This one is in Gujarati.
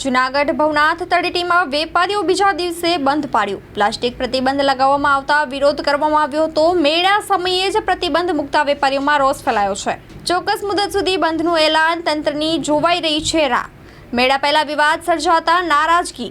જુનાગઢ ભવનાથ તળેટીમાં વેપારીઓ બીજા દિવસે બંધ પાડ્યું. પ્લાસ્ટિક પ્રતિબંધ લગાવવામાં આવતા વિરોધ કરવામાં આવ્યો હતો. મેળા સમયે જ પ્રતિબંધ મૂકતા વેપારીઓમાં રોષ ફેલાયો છે. ચોક્કસ મુદત સુધી બંધનું એલાન તંત્રની જોવાઈ રહી છે રાહ. મેળા પહેલા વિવાદ સર્જાતા નારાજગી